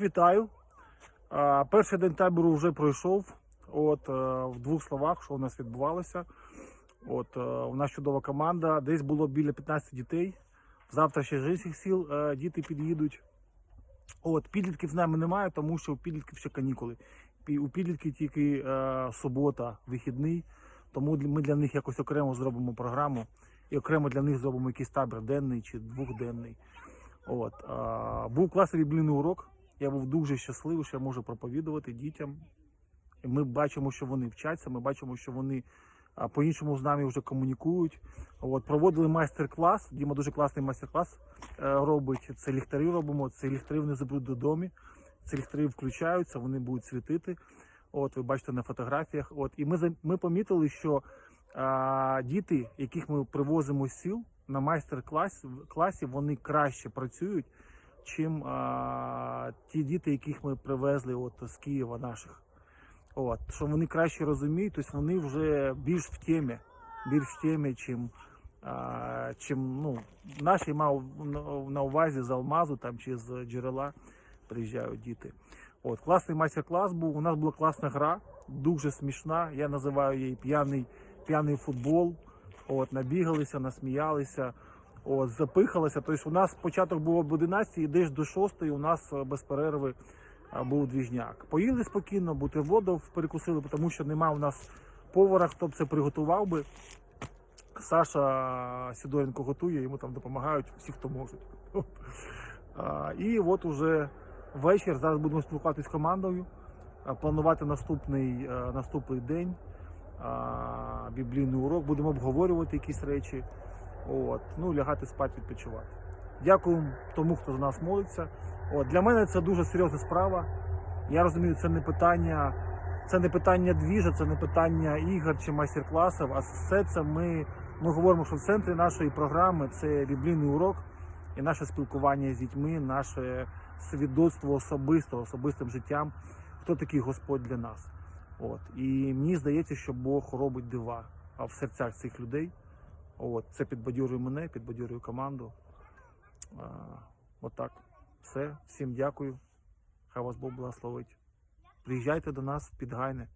Вітаю. Перший день табору вже пройшов. От е, в двох словах, що у нас відбувалося. От е, у нас чудова команда. Десь було біля 15 дітей. Завтра ще з інших сіл е, діти під'їдуть. От підлітків з нами немає, тому що у підлітків ще канікули. У підлітків тільки е, субота, вихідний. Тому ми для них якось окремо зробимо програму і окремо для них зробимо якийсь табір денний чи двохденний. От а, був класний біблійний урок. Я був дуже щасливий, що я можу проповідувати дітям. Ми бачимо, що вони вчаться. Ми бачимо, що вони по-іншому з нами вже комунікують. От проводили майстер-клас. Діма дуже класний майстер-клас е, робить. Це ліхтарі робимо. Це ліхтарі вони забудуть додому. Ці ліхтарі включаються, вони будуть світити. От ви бачите на фотографіях. От і ми ми помітили, що а, діти, яких ми привозимо з сіл на майстер-класі, класі, вони краще працюють, чим а, ті діти, яких ми привезли от з Києва наших. От, що вони краще розуміють, тобто вони вже більш в темі, більш в темі, чим, а, чим ну, наші мав на- увазі з алмазу там, чи з джерела приїжджають діти. От, класний майстер-клас був. У нас була класна гра, дуже смішна. Я називаю її п'яний, п'яний футбол. От, набігалися, насміялися, от, запихалися. Тобто у нас початок був об 11, і десь до 6 у нас е, без перерви був двіжняк. Поїли спокійно, бутербродів перекусили, тому що немає у нас повара, хто б це приготував би. Саша Сідоренко готує, йому там допомагають всі, хто можуть. І от уже вечір. Зараз будемо спілкуватися з командою, планувати наступний, е, наступний день, біблійний урок. Будемо обговорювати якісь речі. От. Ну, лягати спати, відпочивати. Дякую тому, хто за нас молиться. От. Для мене це дуже серйозна справа. Я розумію, це не питання, це не питання двіжа, це не питання ігор чи майстер-класів, а все це ми, ми говоримо, що в центрі нашої програми це біблійний урок і наше спілкування з дітьми, наше свідоцтво особисто, особистим життям, хто такий Господь для нас. От. І мені здається, що Бог робить дива в серцях цих людей. От. Це підбадьорює мене, підбадьорює команду. А, отак. Все. Всім дякую. Хай вас Бог благословить. Приїжджайте до нас в Підгайне.